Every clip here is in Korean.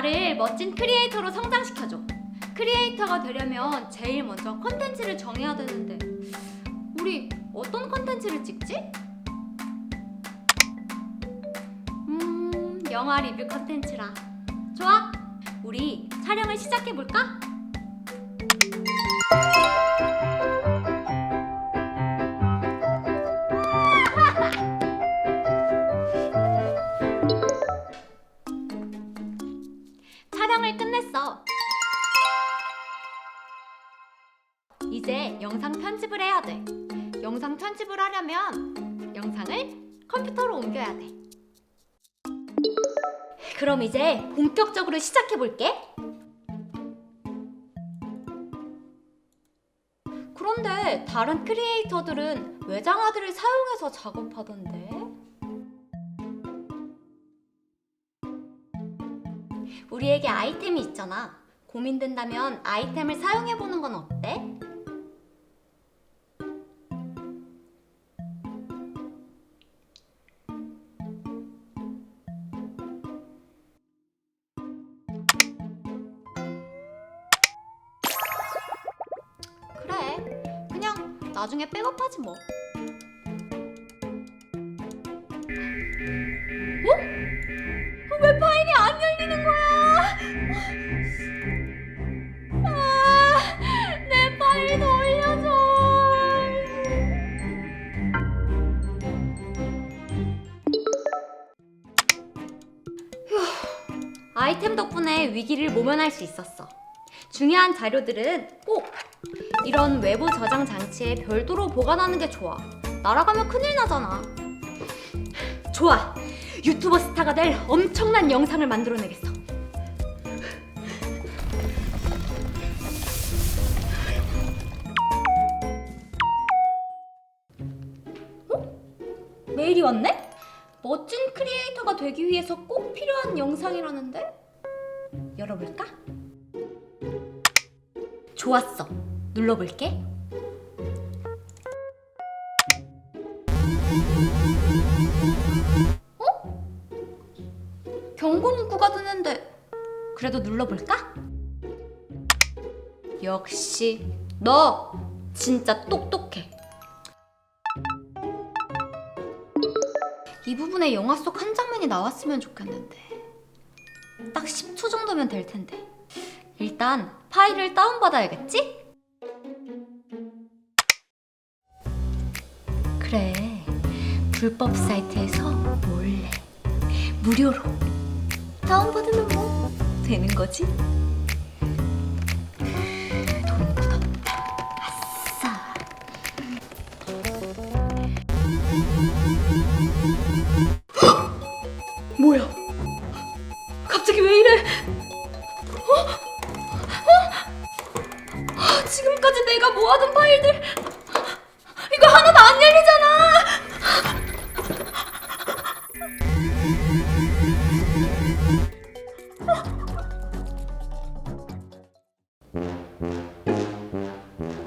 나를 멋진 크리에이터로 성장시켜줘. 크리에이터가 되려면 제일 먼저 컨텐츠를 정해야 되는데 우리 어떤 컨텐츠를 찍지? 음, 영화 리뷰 컨텐츠라. 좋아. 우리 촬영을 시작해 볼까? 영상 편집을 해야 돼. 영상 편집을 하려면 영상을 컴퓨터로 옮겨야 돼. 그럼 이제 본격적으로 시작해 볼게. 그런데 다른 크리에이터들은 외장하드를 사용해서 작업하던데. 우리에게 아이템이 있잖아. 고민된다면 아이템을 사용해 보는 건 어때? 나중에 백업하지 뭐. 어? 왜 파일이 안 열리는 거야? 아, 아이템 덕분에 위기를 모면할 수 있었어. 중요한 자료들은 꼭 이런 외부 저장 장치에 별도로 보관하는 게 좋아. 날아가면 큰일 나잖아. 좋아. 유튜버 스타가 될 엄청난 영상을 만들어내겠어. 어? 메일이 왔네? 멋진 크리에이터가 되기 위해서 꼭 필요한 영상이라는데? 열어볼까? 좋았어. 눌러볼게. 경고 문구가 뜨는데 그래도 눌러볼까? 역시 너 진짜 똑똑해. 이 부분에 영화 속 한 장면이 나왔으면 좋겠는데 딱 10초 정도면 될 텐데 일단 파일을 다운받아야겠지? 그래 불법 사이트에서 몰래 무료로 다운받으면 뭐 되는 거지? 돈.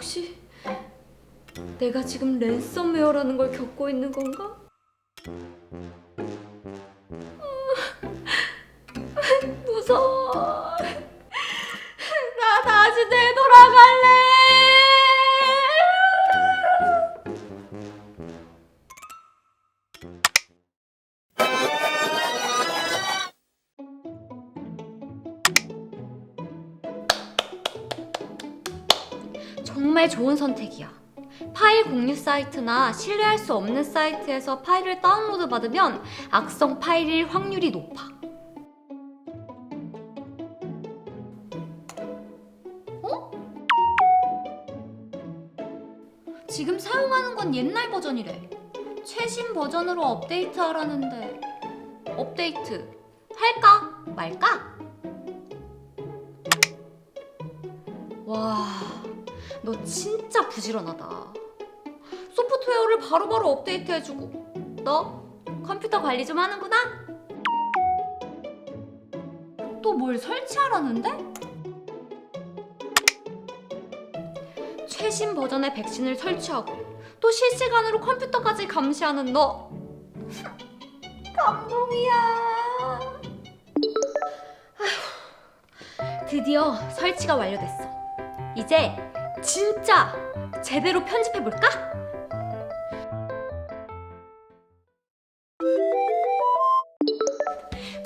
혹시 내가 지금 랜섬웨어라는 걸 겪고 있는 건가? 무서워. 정말 좋은 선택이야. 파일 공유 사이트나 신뢰할 수 없는 사이트에서 파일을 다운로드 받으면 악성 파일일 확률이 높아. 어? 지금 사용하는 건 옛날 버전이래. 최신 버전으로 업데이트 하라는데 업데이트 할까 말까? 와, 너 진짜 부지런하다. 소프트웨어를 바로 바로 업데이트해주고 너 컴퓨터 관리 좀 하는구나? 또 뭘 설치하라는데? 최신 버전의 백신을 설치하고 또 실시간으로 컴퓨터까지 감시하는 너 감동이야 아휴, 드디어 설치가 완료됐어. 이제 진짜 제대로 편집해볼까?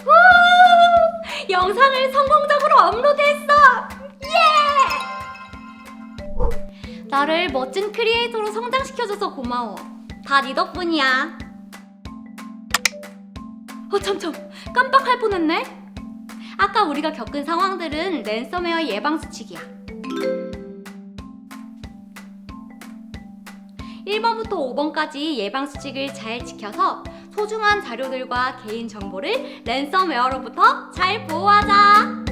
우! 영상을 성공적으로 업로드했어! 예! 나를 멋진 크리에이터로 성장시켜줘서 고마워. 다 네 덕분이야. 어, 참참. 깜빡할 뻔했네. 아까 우리가 겪은 상황들은 랜섬웨어 예방 수칙이야. 1번부터 5번까지 예방 수칙을 잘 지켜서 소중한 자료들과 개인 정보를 랜섬웨어로부터 잘 보호하자.